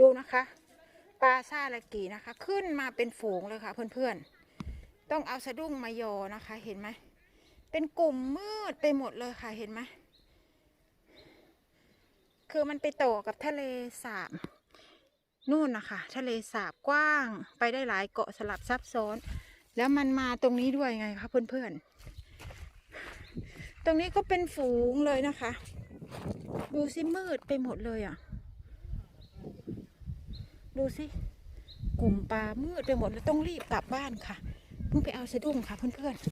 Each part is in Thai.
ดูนะคะปลาซาลากีนะคะ ขึ้นมาเป็นฝูงเลยค่ะ เพื่อนๆ ต้องเอาสะดุ้งมายอนะคะ เห็นไหมเป็นกลุ่มมืดไปหมดเลยค่ะเห็นไหมคือมันไปต่อกับทะเลสาบนู่นนะคะทะเลสาบกว้างไปได้หลายเกาะสลับซับซ้อน แล้วมันมาตรงนี้ด้วยไงคะเพื่อนๆ ตรงนี้ก็เป็นฝูงเลยนะคะ ดูสิมืดไปหมดเลยอะ ดูสิกลุ่มปลามืดไปหมดแล้วต้องรีบกลับบ้านค่ะ เพิ่งไปเอาสะดุ้งค่ะเพื่อนๆ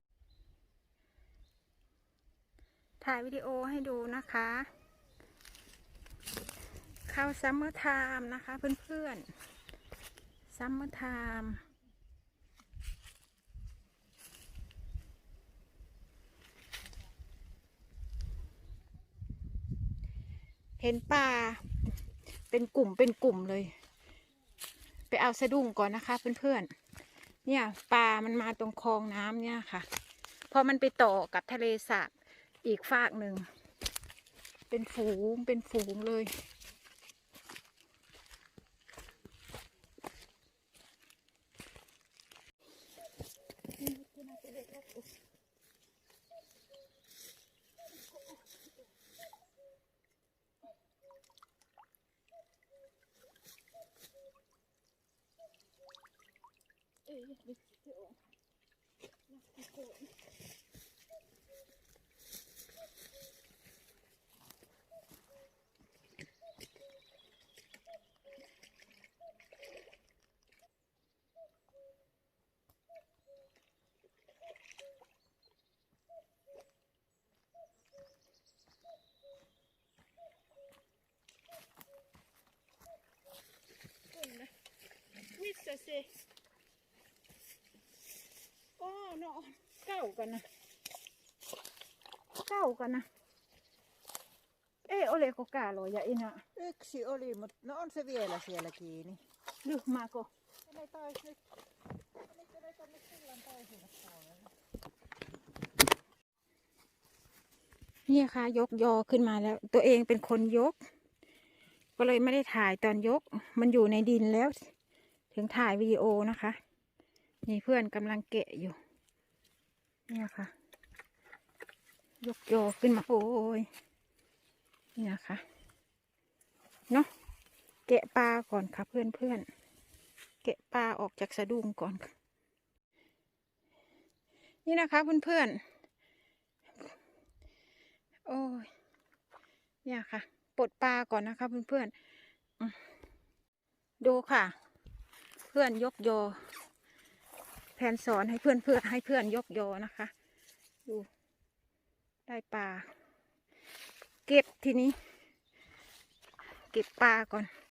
ถ่ายวิดีโอให้ดูนะคะ เข้าซัมเมอร์ไทม์นะคะเพื่อนๆ ซัมเมอร์ไทม์เห็นปลาเป็นกลุ่มเป็นกลุ่มเลย เอาสะดุ้งก่อนนะคะ เพื่อนๆ เนี่ยปลา มันมาตรงคลองน้ำเนี่ยค่ะ พอมันไปต่อกับทะเลสาบอีกฝากหนึ่ง เป็นฝูงเป็นฝูงเลย Missä se? นาะเก้ากันนะเก้ากันนะเออโอเลก็กาลอยอินะ Yksi oli, mutta no on se vielä siellä kiinni. Lyhmäko? Ne taisi นี่ค่ะ ยกยอขึ้นมาแล้ว ตัวเองเป็นคนยก ก็เลยไม่ได้ถ่ายตอนยก มันอยู่ในดินแล้ว ถึงถ่ายวีดีโอนะคะ นี่เพื่อนกำลังเกะอยู่ เนี่ยค่ะ ยกโยอขึ้นมา โอ้ยนี่นะคะเนาะเกะปลาก่อนค่ะเพื่อนเพื่อนๆเกะปลาออกจากสะดุ้งก่อน นี่นะคะเพื่อนเพื่อนๆโอ้ยเนี่ยค่ะปลดปลาก่อนนะคะเพื่อนๆอืมดูค่ะ เพื่อนยกโย แผนสอนให้เพื่อนเพื่อให้เพื่อนยกยอนะคะ ดูได้ปลา เก็บทีนี้ เก็บปลาก่อน